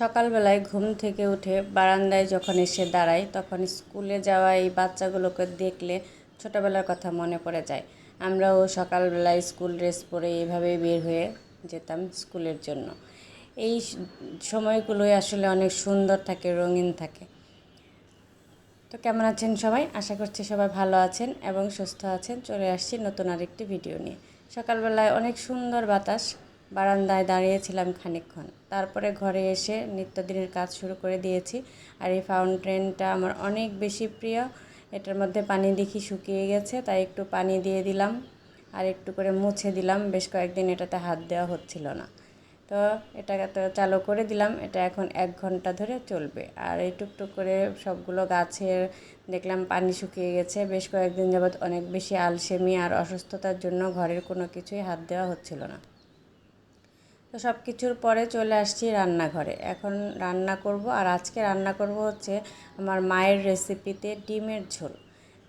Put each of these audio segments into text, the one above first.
সকালবেলায় ঘুম থেকে উঠে বারান্দায় যখন এসে দাঁড়াই, তখন স্কুলে যাওয়া এই বাচ্চাগুলোকে দেখলে ছোটোবেলার কথা মনে পড়ে যায়। আমরাও সকালবেলায় স্কুল ড্রেস পরে এভাবেই বের হয়ে যেতাম স্কুলের জন্য। এই সময়গুলোই আসলে অনেক সুন্দর থাকে, রঙিন থাকে। তো কেমন আছেন সবাই? আশা করছি সবাই ভালো আছেন এবং সুস্থ আছেন। চলে আসছি নতুন আরেকটি ভিডিও নিয়ে। সকালবেলায় অনেক সুন্দর বাতাস। বারান্দায় দাঁড়িয়েছিলাম খানিকক্ষণ। তারপরে ঘরে এসে নিত্যদিনের কাজ শুরু করে দিয়েছি। আর এই ফাউন্টেনটা আমার অনেক বেশি প্রিয়। এটার মধ্যে পানি দেখি শুকিয়ে গেছে, তাই একটু পানি দিয়ে দিলাম আর একটু করে মুছে দিলাম। বেশ কয়েকদিন এটাতে হাত দেওয়া হচ্ছিল না। তো এটাকে তো চালু করে দিলাম, এটা এখন এক ঘণ্টা ধরে চলবে। আর এই টুকটুক করে সবগুলো গাছের দেখলাম পানি শুকিয়ে গেছে। বেশ কয়েকদিন যাবৎ অনেক বেশি আলসেমি আর অসুস্থতার জন্য ঘরের কোনো কিছুই হাত দেওয়া হচ্ছিল না। তো সব কিছুর পরে চলে আসছি রান্নাঘরে। এখন রান্না করব আর আজকে রান্না করব হচ্ছে আমার মায়ের রেসিপিতে ডিমের ঝোল।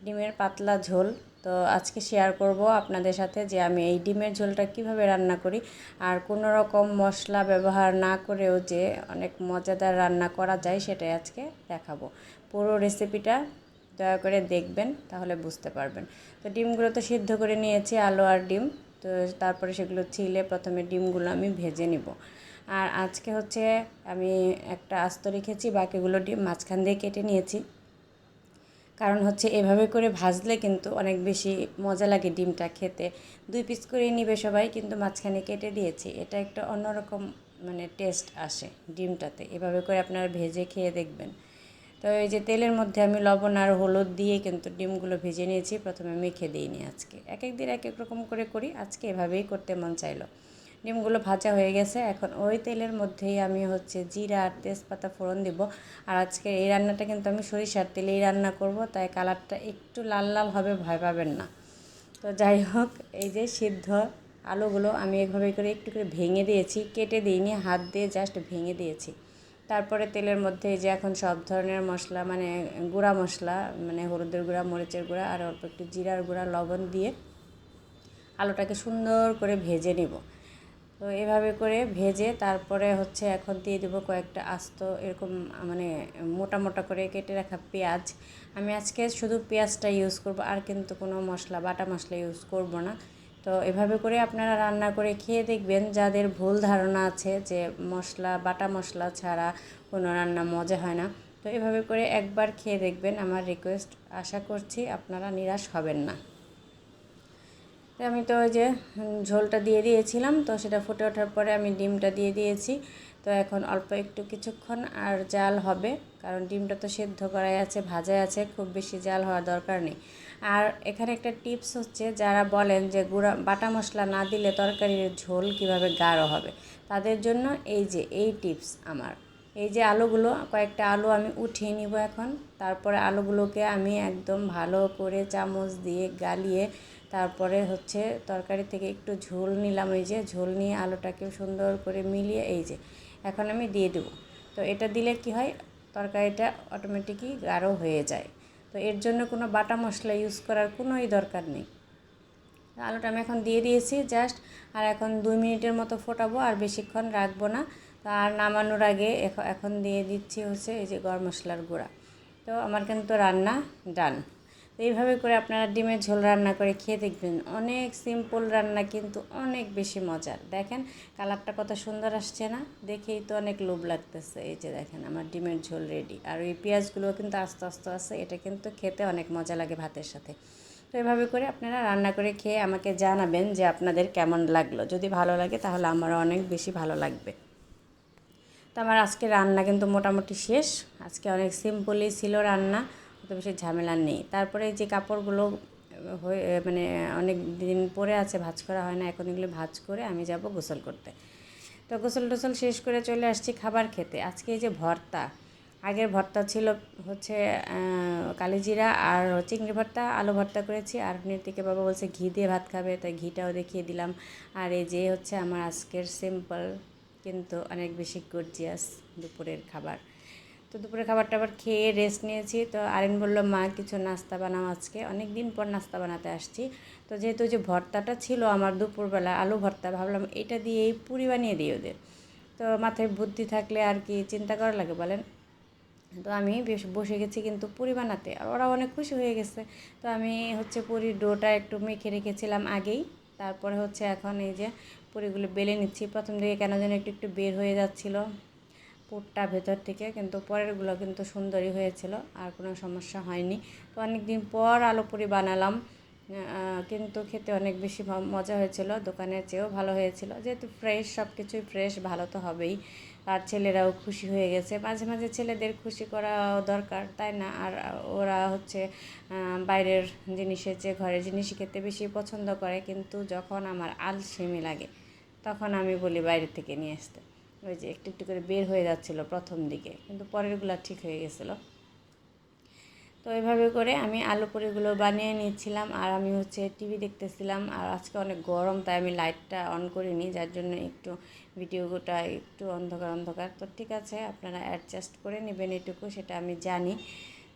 ডিমের পাতলা ঝোল। তো আজকে শেয়ার করব আপনাদের সাথে যে আমি এই ডিমের ঝোলটা কীভাবে রান্না করি আর কোনো রকম মশলা ব্যবহার না করেও যে অনেক মজাদার রান্না করা যায় সেটাই আজকে দেখাবো। পুরো রেসিপিটা দয়া করে দেখবেন তাহলে বুঝতে পারবেন। তো ডিমগুলো তো সিদ্ধ করে নিয়েছি, আলু আর ডিম। তো তারপরে সেগুলো ছিলে প্রথমে ডিমগুলো আমি ভেজে নিব। আর আজকে হচ্ছে আমি একটা আস্ত রেখেছি, বাকিগুলো ডিম মাঝখান দিয়ে কেটে নিয়েছি। কারণ হচ্ছে এভাবে করে ভাজলে কিন্তু অনেক বেশি মজা লাগে ডিমটা খেতে। দুই পিস করে নিবে সবাই, কিন্তু মাঝখানে কেটে দিয়েছি। এটা একটা অন্যরকম মানে টেস্ট আসে ডিমটাতে। এভাবে করে আপনারা ভেজে খেয়ে দেখবেন। তো এই যে তেলের মধ্যে আমি লবণ আর হলুদ দিয়ে কিন্তু ডিমগুলো ভেজে নিয়েছি। প্রথমে মেখে দিইনি আজকে। এক এক দিন এক এক রকম করে করি। আজকে এভাবেই করতে মন চাইলো। ডিমগুলো ভাজা হয়ে গেছে। এখন ওই তেলের মধ্যেই আমি হচ্ছে জিরা আর তেজপাতা ফোড়ন দিব। আর আজকে এই রান্নাটা কিন্তু আমি সরিষার তেলেই রান্না করব। তাই কালারটা একটু লাল লাল হবে, ভয় পাবেন না। তো যাই হোক, এই যে সিদ্ধ আলুগুলো আমি এভাবে করে একটু করে ভেঙে দিয়েছি। কেটে দিইনি, হাত দিয়ে জাস্ট ভেঙে দিয়েছি। তারপরে তেলের মধ্যে এই যে এখন সব ধরনের মশলা মানে গুঁড়া মশলা মানে হলুদের গুঁড়া, মরিচের গুঁড়া আর অল্প একটু জিরার গুঁড়া, লবণ দিয়ে আলুটাকে সুন্দর করে ভেজে নেব। তো এভাবে করে ভেজে তারপরে হচ্ছে এখন দিয়ে দেবো কয়েকটা আস্ত, এরকম মানে মোটা মোটা করে কেটে রাখা পেঁয়াজ। আমি আজকে শুধু পেঁয়াজটা ইউজ করব, আর কিন্তু কোনো মশলা, বাটা মশলা ইউজ করব না। তো এভাবে করে আপনারা রান্না করে খেয়ে দেখবেন যাদের ভুল ধারণা আছে যে মশলা, বাটা মশলা ছাড়া কোনো রান্না মজা হয় না। তো এভাবে করে একবার খেয়ে দেখবেন আমার রিকোয়েস্ট আশা করছি আপনারা নিরাশ হবেন না। আমি তো ওই যে ঝোলটা দিয়ে দিয়েছিলাম, তো সেটা ফুটে ওঠার পরে আমি ডিমটা দিয়ে দিয়েছি। তো এখন অল্প একটু কিছুক্ষণ আর জাল হবে। কারণ ডিমটা তো সেদ্ধ করাই আছে, ভাজাই আছে, খুব বেশি জাল হওয়ার দরকার নেই। আর এখানে একটা টিপস হচ্ছে, যারা বলেন যে গুঁড়া, বাটা মশলা না দিলে তরকারির ঝোল কীভাবে গাঢ় হবে, তাদের জন্য এই যে, এই টিপস আমার। এই যে আলুগুলো, কয়েকটা আলু আমি উঠিয়ে নিব এখন, তারপরে আলুগুলোকে আমি একদম ভালো করে চামচ দিয়ে গালিয়ে তারপরে হচ্ছে তরকারি থেকে একটু ঝোল নিলাম, এই যে ঝোল নিয়ে আলুটাকে সুন্দর করে মিলিয়ে, এই যে, এখন আমি দিয়ে দেবো। তো এটা দিলে কি হয় তরকারিটা অটোমেটিকই গাঢ় হয়ে যায়। তো এর জন্য কোনো বাটা মশলা ইউজ করার কোনোই দরকার নেই। আলুটা আমি এখন দিয়ে দিয়েছি জাস্ট আর এখন দুই মিনিটের মতো ফোটাবো, আর বেশিক্ষণ রাখব না। তো আর নামানোর আগে এখন দিয়ে দিচ্ছি হচ্ছে এই যে গরম মশলার গুঁড়া। তো আমার কিন্তু রান্না ডান তো এইভাবে করে আপনারা ডিমের ঝোল রান্না করে খেয়ে দেখবেন অনেক সিম্পল রান্না কিন্তু অনেক বেশি মজার। দেখেন কালারটা কত সুন্দর আসছে না? দেখেই তো অনেক লোভ লাগতেছে। এই যে দেখেন আমার ডিমের ঝোল রেডি আর ওই পেঁয়াজগুলো কিন্তু আস্তে আস্তে আছে, এটা কিন্তু খেতে অনেক মজা লাগে ভাতের সাথে। তো এভাবে করে আপনারা রান্না করে খেয়ে আমাকে জানাবেন যে আপনাদের কেমন লাগল। যদি ভালো লাগে তাহলে আমারও অনেক বেশি ভালো লাগবে। তো আমার আজকে রান্না কিন্তু মোটামুটি শেষ। আজকে অনেক সিম্পলই ছিল রান্না। অত বেশি ঝামেলা নেই। তারপরে যে কাপড়গুলো হয়ে মানে অনেক দিন পরে আছে, ভাজ করা হয় না, এখন এগুলো ভাজ করে আমি যাব গোসল করতে। তো গোসল টোসল শেষ করে চলে আসছি খাবার খেতে। আজকে এই যে ভর্তা, আগের ভর্তা ছিল হচ্ছে কালিজিরা আর চিংড়ি ভর্তা, আলু ভর্তা করেছি আর থেকে বাবা বলছে ঘি দিয়ে ভাত খাবে, তাই ঘিটাও দেখিয়ে দিলাম। আর এই যে হচ্ছে আমার আজকের সিম্পল কিন্তু অনেক বেশি গর্জিয়াস দুপুরের খাবার। তো দুপুরে খাবার টাবার খেয়ে রেস্ট নিয়েছি। তো আরেন বলল, মা, কিছু নাস্তা বানাও আজকে। অনেক দিন পর নাস্তা বানাতে আসছি। তো যেহেতু যে ভর্তাটা ছিল আমার দুপুরবেলা আলু ভর্তা, ভাবলাম এটা দিয়েই পুরি বানিয়ে দিই ওদের। তো মাথায় বুদ্ধি থাকলে আর কি চিন্তা করা লাগে বলেন? তো আমি বেশ বসে গেছি কিন্তু পুরি বানাতে। আর ওরা অনেক খুশি হয়ে গেছে। তো আমি হচ্ছে পুরির ডোটা একটু মেখে রেখেছিলাম আগেই। তারপরে হচ্ছে এখন এই যে পুরিগুলো বেলে নিচ্ছি। প্রথম দিকে কেন যেন একটু একটু বের হয়ে যাচ্ছিল। পুরটা ভেতর থেকে কিন্তু পরেরগুলো কিন্তু সুন্দরই হয়েছিল, আর কোনো সমস্যা হয়নি। তো অনেক দিন পর আলু পুরি বানালাম কিন্তু খেতে অনেক বেশি মজা হয়েছিল, দোকানের চেয়েও ভালো হয়েছিল। যেহেতু ফ্রেশ সব কিছুই ফ্রেশ ভালো তো হবেই। আর ছেলেরাও খুশি হয়ে গেছে। মাঝে মাঝে ছেলেদের খুশি করা দরকার, তাই না? আর ওরা হচ্ছে বাইরের জিনিসের চেয়ে ঘরের জিনিস খেতে বেশি পছন্দ করে, কিন্তু যখন আমার আলসেমি লাগে, তখন আমি বলি বাইরে থেকে নিয়ে আসতে। ওই যে একটু একটু করে বের হয়ে যাচ্ছিল প্রথম দিকে, কিন্তু পরেরগুলো ঠিক হয়ে গেছিল। তো এইভাবে করে আমি আলু পুরিগুলো বানিয়ে নিচ্ছিলাম, আর আমি হচ্ছে টিভি দেখতেছিলাম, আর আজকে অনেক গরম, তাই আমি লাইটটা অন করিনি, যার জন্য একটু ভিডিওটা একটু অন্ধকার অন্ধকার। তো ঠিক আছে, আপনারা অ্যাডজাস্ট করে নেবেন এটুকু, সেটা আমি জানি।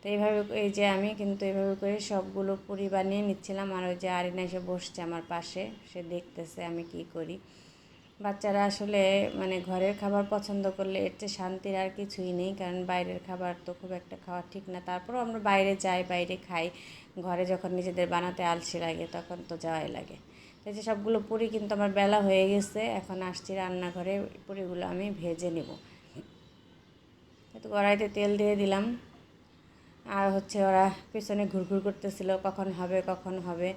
তো এইভাবে এই যে আমি কিন্তু এইভাবে করে সবগুলো পুরি বানিয়ে নিচ্ছিলাম, আর ওই যে আরিনা এসে বসছে আমার পাশে, সে দেখতেছে আমি কি করি। বাচ্চারা আসলে মানে ঘরের খাবার পছন্দ করলে এর চেয়ে শান্তির আর কিছুই নেই, কারণ বাইরের খাবার তো খুব একটা খাওয়া ঠিক না। তারপরেও আমরা বাইরে যাই, বাইরে খাই। ঘরে যখন নিজেদের বানাতে আলসি লাগে, তখন তো যাওয়াই লাগে। এই যে সবগুলো পুরি কিন্তু আমার বেলা হয়ে গেছে, এখন আসছি রান্নাঘরে, পুরিগুলো আমি ভেজে নেব। তো কড়াইতে তেল দিয়ে দিলাম। আর হচ্ছে ওরা পেছনে ঘুরঘুর করতেছিল, কখন হবে কখন হবে।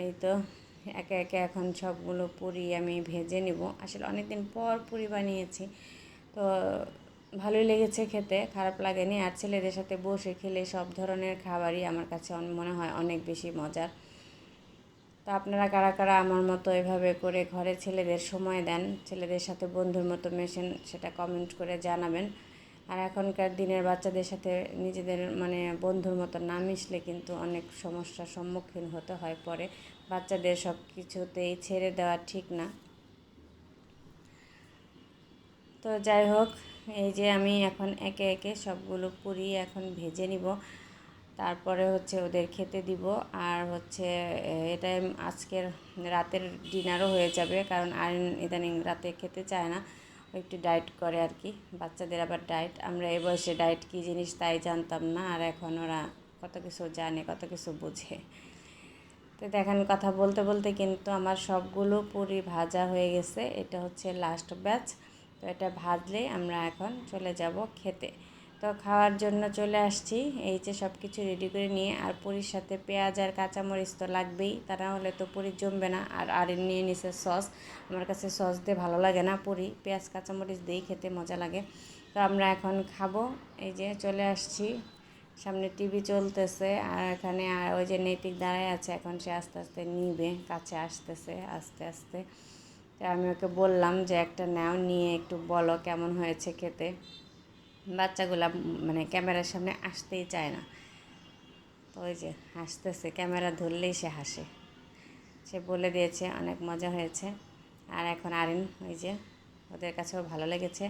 এই তো একে একে এখন সবগুলো পুরি আমি ভেজে নিব। আসলে অনেক দিন পর পুরি বানিয়েছি, তো ভালোই লেগেছে খেতে, খারাপ লাগেনি। আর ছেলেদের সাথে বসে খেলে সব ধরনের খাবারই আমার কাছে মনে হয় অনেক বেশি মজার। তো আপনারা কারা কারা আমার মতো এভাবে করে ঘরে ছেলেদের সময় দেন, ছেলেদের সাথে বন্ধুর মতো মেশেন, সেটা কমেন্ট করে জানাবেন। আর এখনকার দিনের বাচ্চাদের সাথে নিজেদের মানে বন্ধুর মতো না মিশলে কিন্তু অনেক সমস্যার সম্মুখীন হতে হয় পরে। বাচ্চাদের সব কিছুতেই ছেড়ে দেওয়া ঠিক না। তো যাই হোক এই যে আমি এখন একে একে সবগুলো পুরি এখন ভেজে নিব। তারপরে হচ্ছে ওদের খেতে দিব। আর হচ্ছে এ, এটাই আজকের রাতের ডিনারও হয়ে যাবে। কারণ আয়ন ইদানিং রাতে খেতে চায় না। একটু ডায়েট করে আর কি বাচ্চাদের আবার ডায়েট আমরা এ বয়সে ডায়েট কী জিনিস তাই জানতাম না, আর এখন ওরা কত কিছু জানে, কত কিছু বুঝে। তো দেখেন, কথা বলতে বলতে কিন্তু আমার সবগুলো পুরি ভাজা হয়ে গেছে। এটা হচ্ছে লাস্ট ব্যাচ তো এটা ভাজলে আমরা এখন চলে যাব খেতে। তো খাওয়ার জন্য চলে আসছি। এই যে সব কিছু রেডি করে নিয়ে, আর পুরীর সাথে পেঁয়াজ আর কাঁচামরিচ তো লাগবেই, তা না হলে তো পুরি জমবে না। আর আর নিয়ে নিছে সস। আমার কাছে সস দিয়ে ভালো লাগে না পুরি। পেঁয়াজ, কাঁচামরিচ দিয়েই খেতে মজা লাগে। তো আমরা এখন খাব। এই যে চলে আসছি। সামনে টিভি চলতেছে, আর এখানে, আর ওই যে নৈতিক দাঁড়ায় আছে, এখন সে আস্তে আস্তে নিবে, কাছে আসতেছে, আস্তে আস্তে। তো আমি ওকে বললাম যে একটা নাও, নিয়ে একটু বলো কেমন হয়েছে খেতে। বাচ্চাগুলা মানে ক্যামেরার সামনে আসতেই চায় না। তো ওই যে হাসতেছে, ক্যামেরা ধরলেই সে হাসে। সে বলে দিয়েছে, অনেক মজা হয়েছে। আর এখন আরিন, ওই যে ওদের কাছেও ভালো লেগেছে।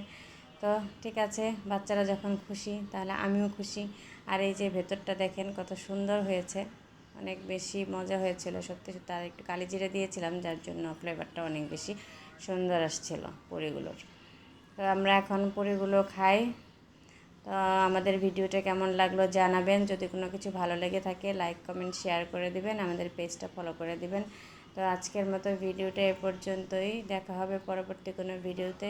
তো ঠিক আছে, বাচ্চারা যখন খুশি, তাহলে আমিও খুশি। আর এই যে ভেতরটা দেখেন, কত সুন্দর হয়েছে। অনেক বেশি মজা হয়েছিল, সত্যি সত্যি। আর একটু কালি জিরে দিয়েছিলাম, যার জন্য ফ্লেভারটা অনেক বেশি সুন্দর আসছিল পুরিগুলোর। তো আমরা এখন পুরিগুলো খাই। তো আমাদের ভিডিওটা কেমন লাগল জানাবেন। যদি কোনো কিছু ভালো লেগে থাকে লাইক কমেন্ট শেয়ার করে দিবেন। আমাদের পেজটা ফলো করে দিবেন। তো আজকের মতো ভিডিওটা এ পর্যন্তই। দেখা হবে পরবর্তী কোনো ভিডিওতে।